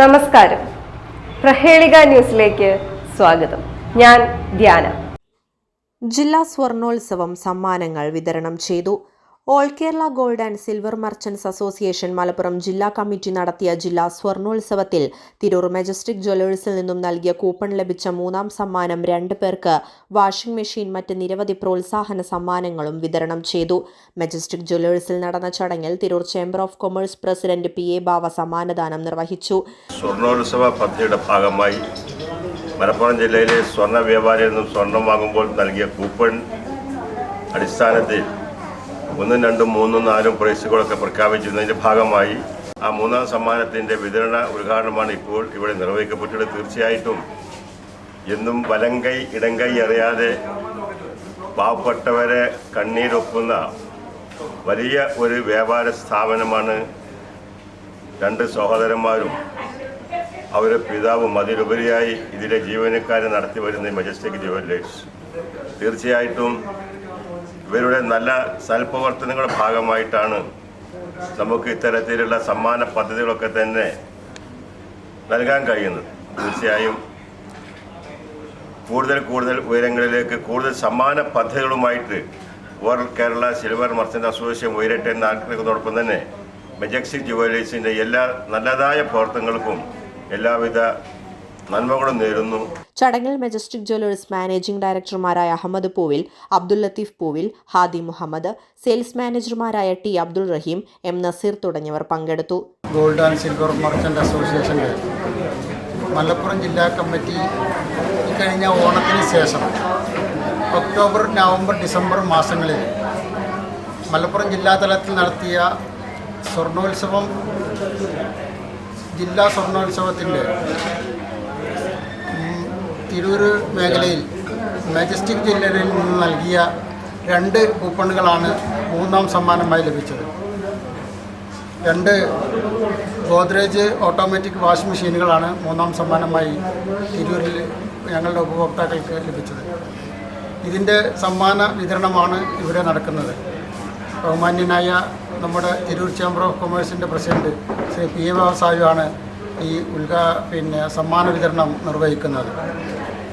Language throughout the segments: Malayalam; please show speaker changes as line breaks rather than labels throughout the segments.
നമസ്കാരം. പ്രഹേളിക ന്യൂസിലേക്ക് സ്വാഗതം. ഞാൻ ധ്യാന.
ജില്ലാ സ്വർണോത്സവം സമ്മാനങ്ങൾ വിതരണം ചെയ്തു. All Kerala gold and silver merchants association Malappuram ജില്ലാ കമ്മിറ്റി നടത്തിയ ജില്ലാ സ്വർണോത്സവത്തിൽ തിരൂർ മെജസ്റ്റിക് ജ്വല്ലേഴ്സിൽ നിന്നും നൽകിയ കൂപ്പൺ ലഭിച്ച മൂന്നാം സമ്മാനം രണ്ട് പേർക്ക് വാഷിംഗ് മെഷീൻ മറ്റ് നിരവധി പ്രോത്സാഹന സമ്മാനങ്ങളും വിതരണം ചെയ്തു. മെജസ്റ്റിക് ജ്വല്ലേഴ്സിൽ നടന്ന ചടങ്ങിൽ Tirur chamber of commerce president P A Bava സമ്മാനദാനം നിർവഹിച്ചു.
സ്വർണോത്സവ പദ്ധതിയുടെ ഭാഗമായി മലപ്പുറം ജില്ലയിലെ സ്വർണ വ്യാപാരിയിൽ നിന്നും സ്വർണം വാങ്ങുമ്പോൾ നൽകിയ കൂപ്പൺ അടിസ്ഥാനത്തിൽ ഒന്നും രണ്ടും മൂന്നും നാലും പ്രൈസുകളൊക്കെ പ്രഖ്യാപിച്ചിരുന്നതിന്റെ ഭാഗമായി ആ മൂന്നാം സമ്മാനത്തിന്റെ വിതരണ ഉദ്ഘാടനമാണ് ഇപ്പോൾ ഇവിടെ നിർവഹിക്കപ്പെട്ടത് തീർച്ചയായിട്ടും എന്നും വലങ്കൈ ഇടങ്കൈ അറിയാതെ പാവപ്പെട്ടവരെ കണ്ണീരൊപ്പുന്ന വലിയ ഒരു വ്യാപാര സ്ഥാപനമാണ്. രണ്ട് സഹോദരന്മാരും അവരുടെ പിതാവും അതിലുപരിയായി ഇതിലെ ജീവനക്കാരെ നടത്തി വരുന്ന മജസ്റ്റിക് ജുവല്ലേഴ്സ് തീർച്ചയായിട്ടും ഇവരുടെ നല്ല സൽപ്രവർത്തനങ്ങളുടെ ഭാഗമായിട്ടാണ് നമുക്ക് ഇത്തരത്തിലുള്ള സമ്മാന പദ്ധതികളൊക്കെ തന്നെ നൽകാൻ കഴിയുന്നത്. തീർച്ചയായും കൂടുതൽ കൂടുതൽ ഉയരങ്ങളിലേക്ക് കൂടുതൽ സമ്മാന പദ്ധതികളുമായിട്ട് world Kerala silver merchant association ഉയരട്ടെ എന്ന് ആഗ്രഹിക്കുന്നതോടൊപ്പം തന്നെ മെജക്സിക് ജുവലേഴ്സിന്റെ എല്ലാ നല്ലതായ പ്രവർത്തനങ്ങൾക്കും എല്ലാവിധ നന്മകളും നേരുന്നു.
ചടങ്ങിൽ മെജസ്റ്റിക് ജ്വല്ലേഴ്സ് മാനേജിംഗ് ഡയറക്ടർമാരായ അഹമ്മദ് പൂവിൽ അബ്ദുൽ ലത്തീഫ് പൂവിൽ ഹാദി മുഹമ്മദ് സെയിൽസ് മാനേജർമാരായ ടി അബ്ദുൾ റഹീം എം നസീർ തുടങ്ങിയവർ പങ്കെടുത്തു.
Gold and silver merchant association Malappuram ജില്ലാ കമ്മിറ്റി കഴിഞ്ഞ ഓണത്തിന് ശേഷം ഒക്ടോബർ നവംബർ ഡിസംബർ മാസങ്ങളിൽ മലപ്പുറം ജില്ലാ തലത്തിൽ നടത്തിയ സ്വർണോത്സവം ജില്ലാ സ്വർണോത്സവത്തിന്റെ തിരൂർ മേഖലയിൽ മജസ്റ്റിക് ജില്ലയിൽ നിന്ന് നൽകിയ രണ്ട് കൂപ്പണുകളാണ് മൂന്നാം സമ്മാനമായി ലഭിച്ചത്. രണ്ട് ഗോദ്രേജ് ഓട്ടോമാറ്റിക് വാഷിംഗ് മെഷീനുകളാണ് മൂന്നാം സമ്മാനമായി തിരൂരിൽ ഞങ്ങളുടെ ഉപഭോക്താക്കൾക്ക് ലഭിച്ചത്. ഇതിന്റെ സമ്മാന വിതരണമാണ് ഇവിടെ നടക്കുന്നത്. ബഹുമാന്യനായ നമ്മുടെ തിരൂർ ചേംബർ ഓഫ് കൊമേഴ്സിന്റെ പ്രസിഡന്റ് ശ്രീ പി എ വ്യവസായമാണ് ഈ ഉദ്ഘാ പിന്നെ സമ്മാന വിതരണം നിർവഹിക്കുന്നത്.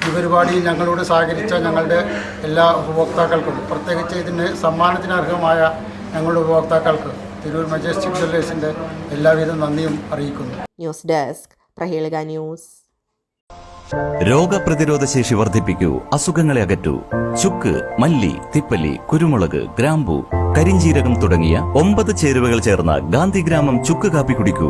ഈ പരിപാടിയിൽ ഞങ്ങളോട് സഹകരിച്ച ഞങ്ങളുടെ എല്ലാ ഉപഭോക്താക്കൾക്കും പ്രത്യേകിച്ച് ഇതിന് സമ്മാനത്തിന് അർഹമായ ഞങ്ങളുടെ ഉപഭോക്താക്കൾക്ക് തിരൂർ മജസ്റ്റിക് ജ്വല്ലേഴ്സിന്റെ എല്ലാവിധ നന്ദിയും അറിയിക്കുന്നു.
News desk Prahelika news.
രോഗപ്രതിരോധ ശേഷി വർദ്ധിപ്പിക്കൂ അസുഖങ്ങളെ അകറ്റൂ. ചുക്ക് മല്ലി തിപ്പല്ലി കുരുമുളക് ഗ്രാമ്പു കരിഞ്ചീരകം തുടങ്ങിയ ഒമ്പത് ചേരുവകൾ ചേർന്ന ഗാന്ധിഗ്രാമം ചുക്ക് കാപ്പി കുടിക്കൂ.